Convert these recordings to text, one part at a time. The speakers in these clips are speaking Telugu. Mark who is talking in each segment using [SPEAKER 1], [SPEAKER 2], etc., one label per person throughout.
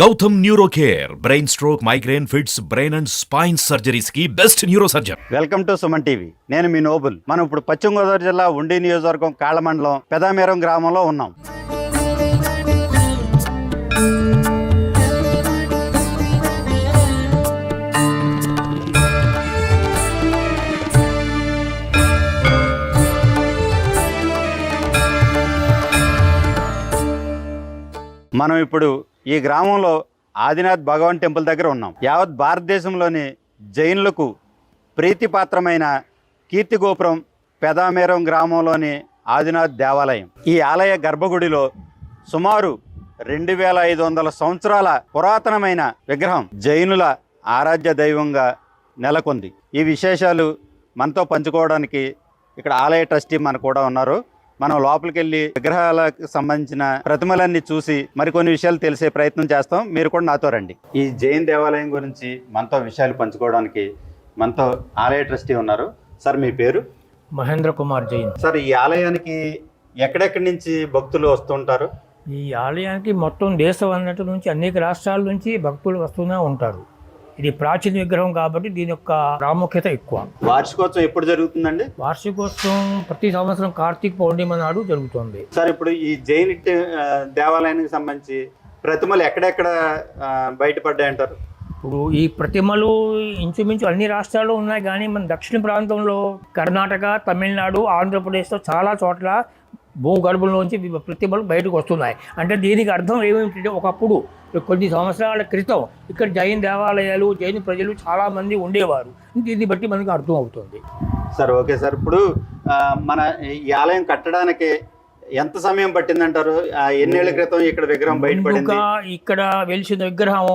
[SPEAKER 1] Gautam neuro care brain stroke migraine fits brain and spine సర్జరీస్కి best neuro surgeon
[SPEAKER 2] welcome to Suman TV. నేను మీ నోబుల్. మనం ఇప్పుడు పశ్చిమ గోదావరి జిల్లా ఉండి నియోజకవర్గం కాళ్ళ మండలం పెదామేరం గ్రామంలో ఉన్నాం. మనం ఇప్పుడు ఈ గ్రామంలో ఆదినాథ్ భగవాన్ టెంపుల్ దగ్గర ఉన్నాం. యావత్ భారతదేశంలోని జైనులకు ప్రీతిపాత్రమైన కీర్తి గోపురం పెదామేరం గ్రామంలోని ఆదినాథ్ దేవాలయం. ఈ ఆలయ గర్భగుడిలో సుమారు రెండు వేల ఐదు వందల సంవత్సరాల పురాతనమైన విగ్రహం జైనుల ఆరాధ్య దైవంగా నెలకొంది. ఈ విశేషాలు మనతో పంచుకోవడానికి ఇక్కడ ఆలయ ట్రస్టీ మన కూడా ఉన్నారు. మనం లోపలికి వెళ్ళి విగ్రహాలకు సంబంధించిన ప్రతిమలన్నీ చూసి మరికొన్ని విషయాలు తెలిసే ప్రయత్నం చేస్తాం. మీరు కూడా నాతో రండి. ఈ జైన్ దేవాలయం గురించి మనతో విషయాలు పంచుకోవడానికి మనతో ఆలయ ట్రస్టీ ఉన్నారు. సార్ మీ పేరు?
[SPEAKER 3] మహేంద్ర కుమార్ జైన్.
[SPEAKER 2] సార్ ఈ ఆలయానికి ఎక్కడెక్కడి నుంచి భక్తులు వస్తుంటారు
[SPEAKER 3] ఈ ఆలయానికి మొత్తం దేశం అన్నట్టు నుంచి అనేక రాష్ట్రాల నుంచి భక్తులు వస్తూనే ఉంటారు. ఇది ప్రాచీన విగ్రహం కాబట్టి దీని యొక్క ప్రాముఖ్యత ఎక్కువ.
[SPEAKER 2] వార్షికోత్సవం ఎప్పుడు జరుగుతుందండి?
[SPEAKER 3] వార్షికోత్సవం ప్రతి సంవత్సరం కార్తీక పౌర్ణిమ నాడు జరుగుతుంది.
[SPEAKER 2] సార్ ఇప్పుడు ఈ జైన్ దేవాలయానికి సంబంధించి ప్రతిమలు ఎక్కడెక్కడ ఆ, బయటపడ్డాయంటారు?
[SPEAKER 3] ఇప్పుడు ఈ ప్రతిమలు ఇంచుమించు అన్ని రాష్ట్రాల్లో ఉన్నాయి కానీ మన దక్షిణ ప్రాంతంలో కర్ణాటక తమిళనాడు ఆంధ్రప్రదేశ్లో చాలా చోట్ల భూగర్భంలోంచి ప్రతిమలు బయటకు వస్తున్నాయి. అంటే దీనికి అర్థం ఏమిటంటే ఒకప్పుడు కొన్ని సంవత్సరాల క్రితం ఇక్కడ జైన్ దేవాలయాలు జైన్ ప్రజలు చాలామంది ఉండేవారు. దీన్ని బట్టి మనకు అర్థం అవుతుంది.
[SPEAKER 2] Sir okay sir. ఇప్పుడు మన ఈ ఆలయం కట్టడానికి ఎంత సమయం పట్టిందంటారు? ఎన్నేళ్ళ క్రితం ఇక్కడ విగ్రహం బయటపడింది?
[SPEAKER 3] ఇక్కడ వెలిసిన విగ్రహం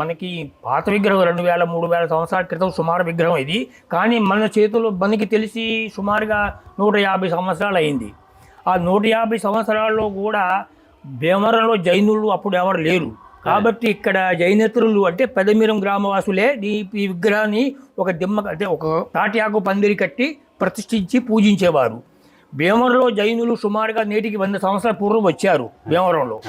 [SPEAKER 3] మనకి పాత విగ్రహం రెండు వేల మూడు వేల సంవత్సరాల క్రితం సుమారు విగ్రహం ఇది. కానీ మన చేతిలో మనకి తెలిసి సుమారుగా నూట యాభై సంవత్సరాలు అయింది. ఆ నూట యాభై సంవత్సరాల్లో కూడా భీమవరంలో జైనులు అప్పుడు ఎవరు లేరు. కాబట్టి ఇక్కడ జైనేతరులు అంటే పెదమీరం గ్రామవాసులే ఈ విగ్రహాన్ని ఒక దిమ్మ అంటే ఒక తాటియాకు పందిరి కట్టి ప్రతిష్ఠించి పూజించేవారు. భీమవరంలో జైనులు సుమారుగా నేటికి వంద సంవత్సరాల పూర్వం వచ్చారు భీమవరంలో.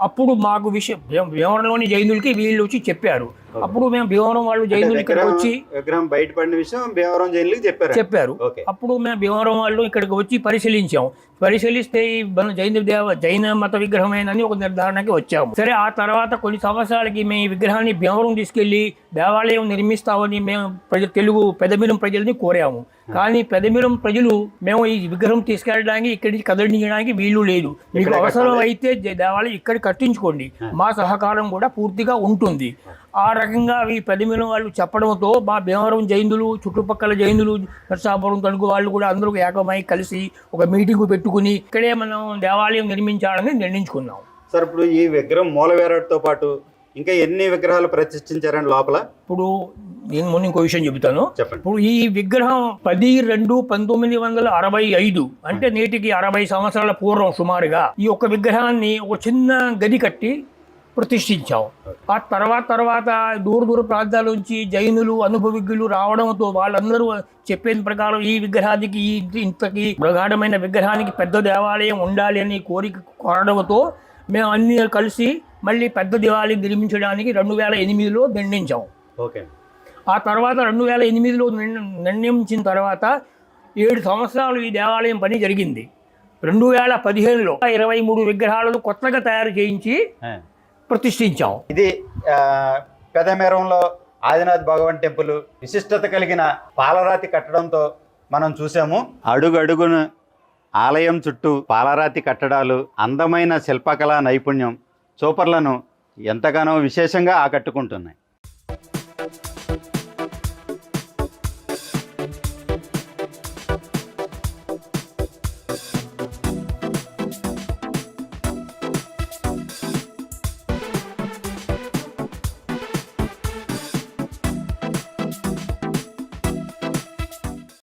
[SPEAKER 3] అప్పుడు మాకు విషయం భీమ- భీమవరంలోని జైనులకి వీళ్ళు వచ్చి చెప్పారు. అప్పుడు మేము భీమవరం వాళ్ళు జైనులు ఇక్కడికి వచ్చి
[SPEAKER 2] విగ్రహం బయటపడిన విషయం భీమవరం జైలుకి చెప్పారు.
[SPEAKER 3] చెప్పారు. అప్పుడు మేము భీమవరం వాళ్ళు ఇక్కడికి వచ్చి పరిశీలించాం. పరిశీలిస్తే ఈ మన జైన దేవ జైన మత విగ్రహమేనని ఒక నిర్ధారణకి వచ్చాము. సరే ఆ తర్వాత కొన్ని సంవత్సరాలకి మేము ఈ విగ్రహాన్ని భీమవరం తీసుకెళ్ళి దేవాలయం నిర్మిస్తామని మేము ప్రజ తెలుగు పెదమిరం ప్రజల్ని కోరాము. కానీ పెదమిరం ప్రజలు మేము ఈ విగ్రహం తీసుకెళ్ళడానికి ఇక్కడి నుంచి కదలించడానికి వీలు లేదు. మీకు అవసరం? అయితే దేవాలయం ఇక్కడ కట్టించుకోండి. మా సహకారం కూడా పూర్తిగా ఉంటుంది. ఆ రకంగా ఈ పెదమిలం వాళ్ళు చెప్పడంతో మా భీమవరం జైనులు చుట్టుపక్కల జైనులు నరసాపురం తణుకు వాళ్ళు కూడా అందరూ ఏకమై కలిసి ఒక మీటింగ్ పెట్టుకుని ఇక్కడే మనం దేవాలయం నిర్మించాలని నిర్ణయించుకున్నాం.
[SPEAKER 2] సార్ ఇప్పుడు ఈ విగ్రహం మూల వేరాడుతో పాటు ఇంకా ఎన్ని విగ్రహాలు ప్రతిష్ఠించారండి లోపల?
[SPEAKER 3] ఇప్పుడు నేను ముందు ఇంకో విషయం చెబుతాను. ఇప్పుడు ఈ విగ్రహం పది రెండు పంతొమ్మిది వందల అరవై ఐదు అంటే నేటికి అరవై సంవత్సరాల పూర్వం సుమారుగా ఈ ఒక్క విగ్రహాన్ని ఒక చిన్న గది కట్టి ప్రతిష్ఠించాం ఆ తర్వాత తర్వాత దూర దూర ప్రాంతాల నుంచి జైనులు అనుభవిజ్ఞులు రావడంతో వాళ్ళందరూ చెప్పిన ప్రకారం ఈ విగ్రహానికి ఈ ఇంతకి ప్రగాఢమైన విగ్రహానికి పెద్ద దేవాలయం ఉండాలి అని కోరిక కోరడంతో మేము అన్ని కలిసి మళ్ళీ పెద్ద దేవాలయం నిర్మించడానికి రెండు వేల ఎనిమిదిలో నిర్ణయించాం.
[SPEAKER 2] ఓకే.
[SPEAKER 3] ఆ తర్వాత రెండు వేల ఎనిమిదిలో నిర్ణ- నిర్ణయించిన తర్వాత ఏడు సంవత్సరాలు ఈ దేవాలయం పని జరిగింది. రెండు వేల పదిహేనులో ఇరవై మూడు విగ్రహాలను కొత్తగా తయారు చేయించి. ప్రతిష్ఠించాం
[SPEAKER 2] ఇది పెదమేరంలో ఆదినాథ్ భగవాన్ టెంపుల్ విశిష్టత కలిగిన పాలరాతి కట్టడంతో మనం చూసాము. అడుగడుగున ఆలయం చుట్టూ పాలరాతి కట్టడాలు అందమైన శిల్పకళా నైపుణ్యం చూపర్లను ఎంతగానో విశేషంగా ఆకట్టుకుంటున్నాయి.